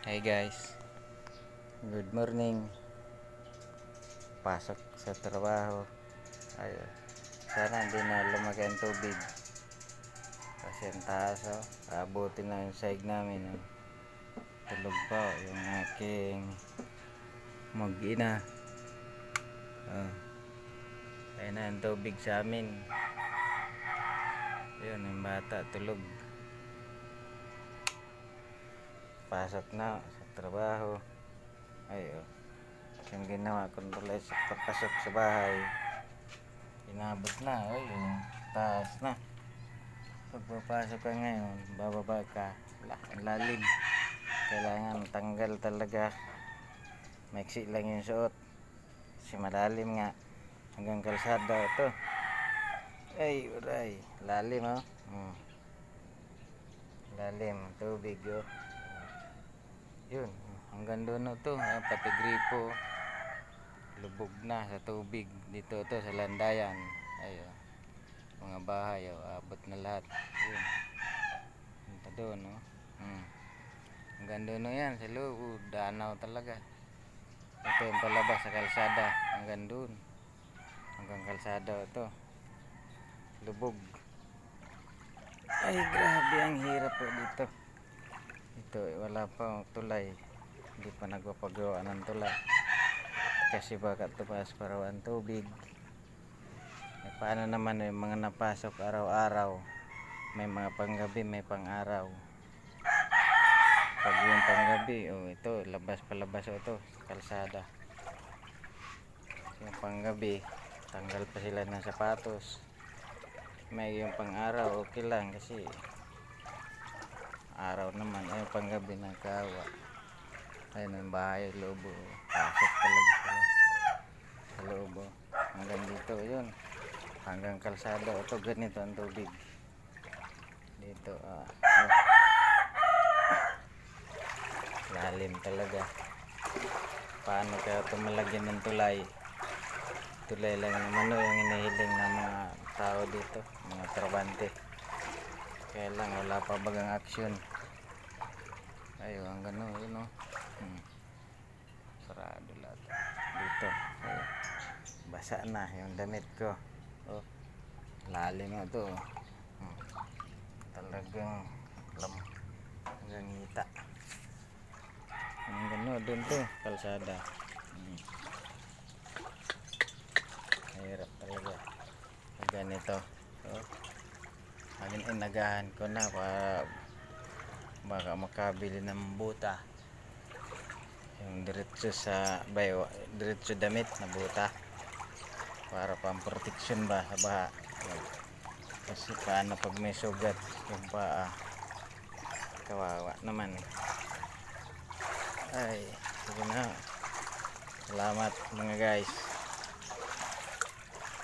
Hey guys, good morning. Pasok sa trabaho. Ayun. Sana hindi na lumaki ang tubig. Kasi ang taas oh. Abutin na yung side namin. Oh. Tulog pa oh, yung aking mag-ina. Oh. Ayun na ang tubig sa amin. Ayun, yung bata tulog. Pasok na sa trabaho. Ay oh. Yung ginawa ko tuloy sa pagpasok sa bahay inabot na ay oh, taas na. Pagpapasok ka ngayon bababa ka ang lalim. Kailangan tanggal talaga. Maiksi lang yung suot. Kasi malalim nga. Hanggang kalsada ito. Ay uray. Lalim oh. Hmm. lalim tubig oh yun hanggang doon to ah, pati gripo. Lubog na sa tubig. Dito to sa landayan. Ayo. Mga bahay oh, abot na lahat. Yun. Punta doon no hmm. hanggang doon na yan sa loob. Danaw talaga. Ito yung palabas sa kalsada. Hanggang doon hanggang kalsada ito lubog. Ay grabe ang hirap po dito ito eh, wala pa tulay. Hindi pa nagpapagawa ng tulay. Kasi baka tumaas pa raw ang tubig. Eh, paano naman yung mga napasok araw-araw? May mga panggabi may pang-araw. Pag yung panggabi oh ito labas palabas oh, ito sa kalsada. Yung panggabi tanggal pa sila ng sapatos. May yung pang-araw okay lang kasi araw naman ay panggabi ng kawa. Ayun ang bahay lobo. Pasok talaga sila. Sa lobo. Hanggang dito yun. Hanggang kalsada. Ito ganito ang tubig. Dito ah oh. lalim talaga. Paano kaya tumalagyan ng tulay? Tulay lang naman o yung inihiling ng mga tao dito mga trabante. Kaya lang wala pa bagang action ayo ang gano yun o hmm. sarado lahat. Dito. Ayo. basa na yung damit ko. Oh. lalim na to hmm. talagang lam hanggang ngita ang gano dun to. Kalsada. Hmm. hirap talaga. Ganito. Oh. Agin inagahan ko na para baka makabili ng buta. Yung diretso sa bayo, diretso damit na buta. Para pang protection ba sa baha. Kasi paano pag may sugat yung paa. Kawawa naman. Ay, sige na. Salamat mga guys.